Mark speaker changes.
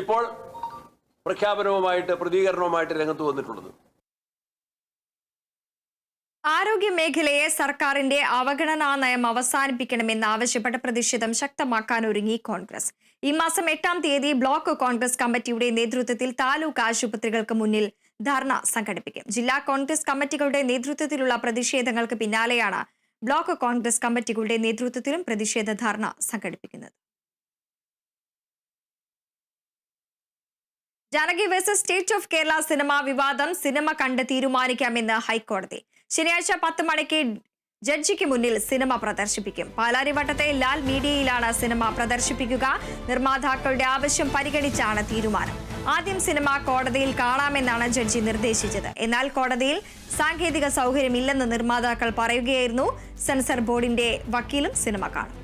Speaker 1: ഇപ്പോൾ പ്രഖ്യാപനവുമായിട്ട് പ്രതികരണവുമായിട്ട് രംഗത്ത് വന്നിട്ടുള്ളത്.
Speaker 2: ആരോഗ്യ മേഖലയെ സർക്കാരിന്റെ അവഗണനാ നയം അവസാനിപ്പിക്കണമെന്ന് ആവശ്യപ്പെട്ട് പ്രതിഷേധം ശക്തമാക്കാൻ ഒരുങ്ങി കോൺഗ്രസ്. ഈ മാസം എട്ടാം തീയതി ബ്ലോക്ക് കോൺഗ്രസ് കമ്മിറ്റിയുടെ നേതൃത്വത്തിൽ താലൂക്ക് ആശുപത്രികൾക്ക് മുന്നിൽ ധർണ സംഘടിപ്പിക്കും. ജില്ലാ കോൺഗ്രസ് കമ്മിറ്റികളുടെ നേതൃത്വത്തിലുള്ള പ്രതിഷേധങ്ങൾക്ക് പിന്നാലെയാണ് ബ്ലോക്ക് കോൺഗ്രസ് കമ്മിറ്റികളുടെ നേതൃത്വത്തിലും പ്രതിഷേധ ധർണ സംഘടിപ്പിക്കുന്നത്. Janaki versus state of Kerala cinema വിവാദം സിനിമ കണ്ട് തീരുമാനിക്കാമെന്ന് ഹൈക്കോടതി. ശനിയാഴ്ച പത്ത് മണിക്ക് ജഡ്ജിക്ക് മുന്നിൽ സിനിമ പ്രദർശിപ്പിക്കും. പാലാരിവട്ടത്തെ ലാൽ മീഡിയയിലാണ് സിനിമ പ്രദർശിപ്പിക്കുക. നിർമ്മാതാക്കളുടെ ആവശ്യം പരിഗണിച്ചാണ് തീരുമാനം. ആദ്യം സിനിമ കോടതിയിൽ കാണാമെന്നാണ് ജഡ്ജി നിർദ്ദേശിച്ചത്. എന്നാൽ കോടതിയിൽ സാങ്കേതിക സൗകര്യമില്ലെന്ന് നിർമ്മാതാക്കൾ പറയുകയായിരുന്നു. സെൻസർ ബോർഡിന്റെ വക്കീലും സിനിമ കാണും.